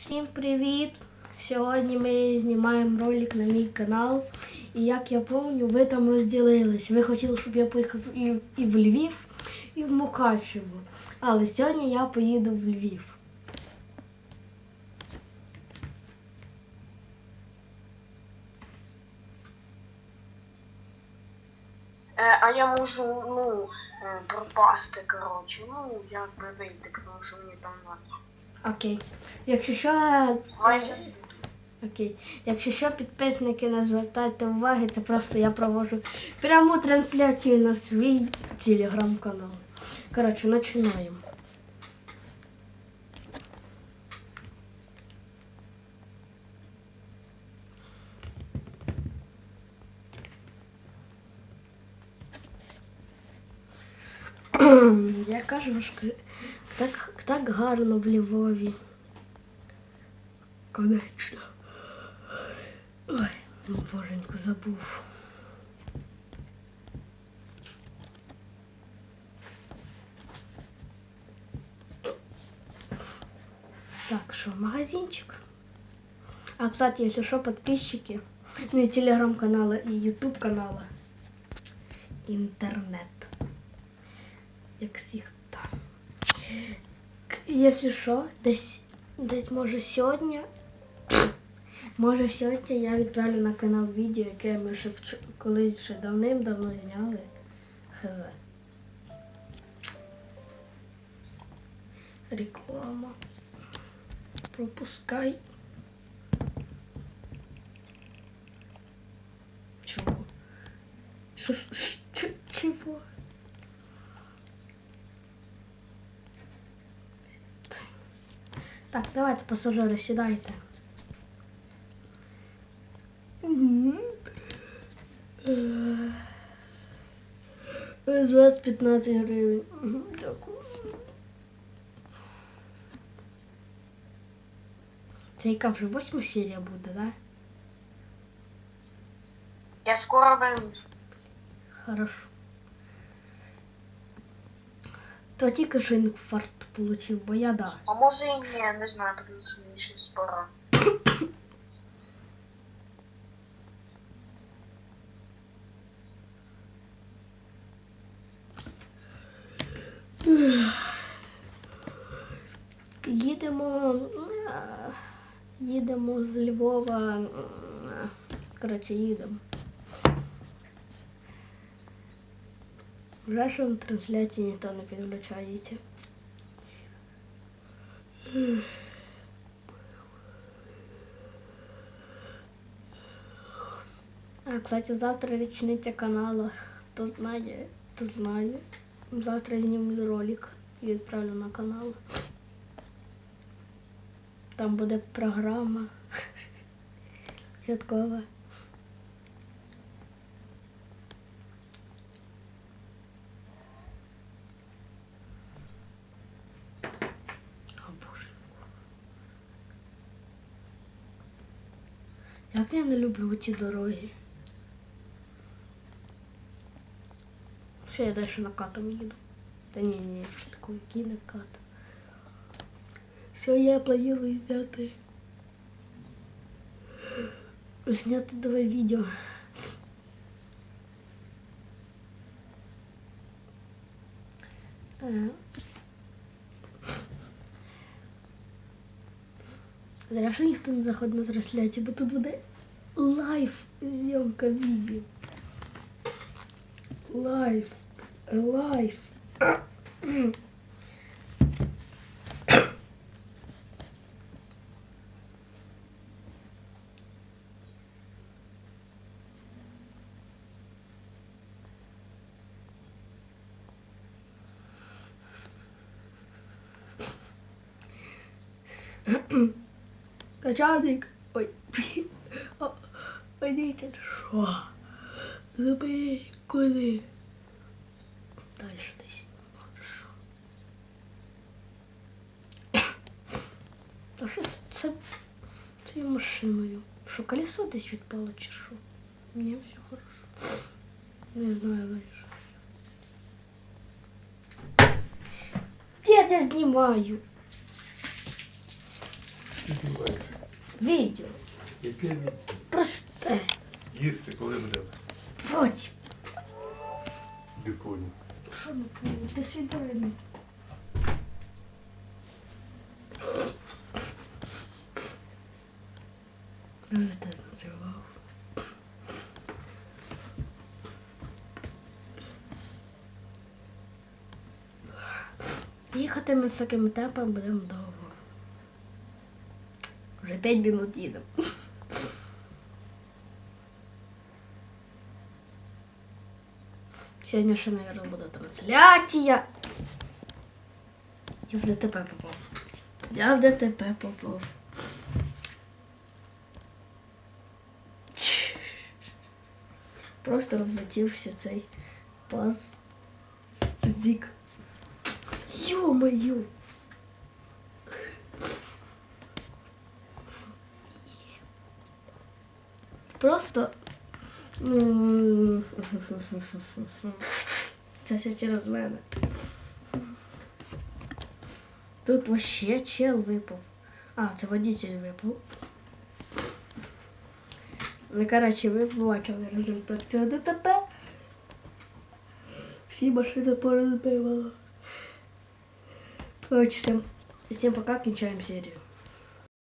Всім привіт! Сьогодні ми знімаємо ролик на мій канал. І як я пам'ятаю, ви там розділились. Ви хотіли, щоб я поїхав і, в Львів, і в Мукачево. Але сьогодні я поїду в Львів. Е, а я можу, ну, е, пропасти, коротше, ну, як би вийти, тому що мені там надо. Окей. Якщо що. Окей. Якщо що, підписники не звертайте уваги, це просто я проводжу пряму трансляцію на свій телеграм-канал. Коротше, починаємо. Я кажу, що так, так гарно в Львові. Конечно. Ой, ну, боженьку забув. Так, что, магазинчик? А, кстати, если что, подписчики, ну и телеграм-канала, и ютуб канала, интернет. Як всегда. К- Якщо що, десь, десь може сьогодні Може, сьогодні я відправлю на канал відео, яке ми ще вч... колись ще давним-давно зняли. Хз. Реклама. Пропускай. Чого? Чого? Так, давайте, пасажири, сідайте. З вас 15 гривень. Мгм, Дякую. Це яка вже восьма серія буде, да? Я скоро вернусь. Хорошо. То тільки що інфаркт получив, бо я да. А може і ні, не знаю, тому що мені щось пора. Їдемо. е, Їдемо з Львова. Коротше, їдемо. Вже що на трансляції ніхто не підключається. А, кстати, завтра річниця каналу. Хто знає, то знає. Завтра знімлю ролик і відправлю на канал. Там буде програма. Святкова. Як я не люблю ці дороги. Все, я далі накатом їду. Та ні, ні, що таке, який накат. Все, я планирую зняти. Зняти давай відео. Е. Зря, що ніхто не заходить на трансляцію, бо тут буде лайв зйомка відео. Лайв. Лайв. Качаник. Ой. О, Водитель. Що? Забий куди? Дальше десь. Хорошо. А що це- це цією машиною? Що, колесо десь відпало чи що? Ні, все хорошо. Не знаю дальше. Де я знімаю? ти знімаєш? Відео. Яке відео? Просте. Їсти коли будемо? Потім. Не понял. Що не понял? До свидання. За те називав. Їхати ми з таким темпом будемо довго. Вже 5 минут їдемо. Сьогодні ще, мабуть, буде трансляція. Я в ДТП попав. Я в ДТП попав. Чш. Просто розлетівся цей паз. Зік. Ё-моё! Просто. м, Це все через мене. Тут вообще чел випав. А, це водитель випав. Ну, коротше, ви побачили результат цього ДТП. Всі машини порозбивало. Коротше, всім, всім пока, кінчаємо серію.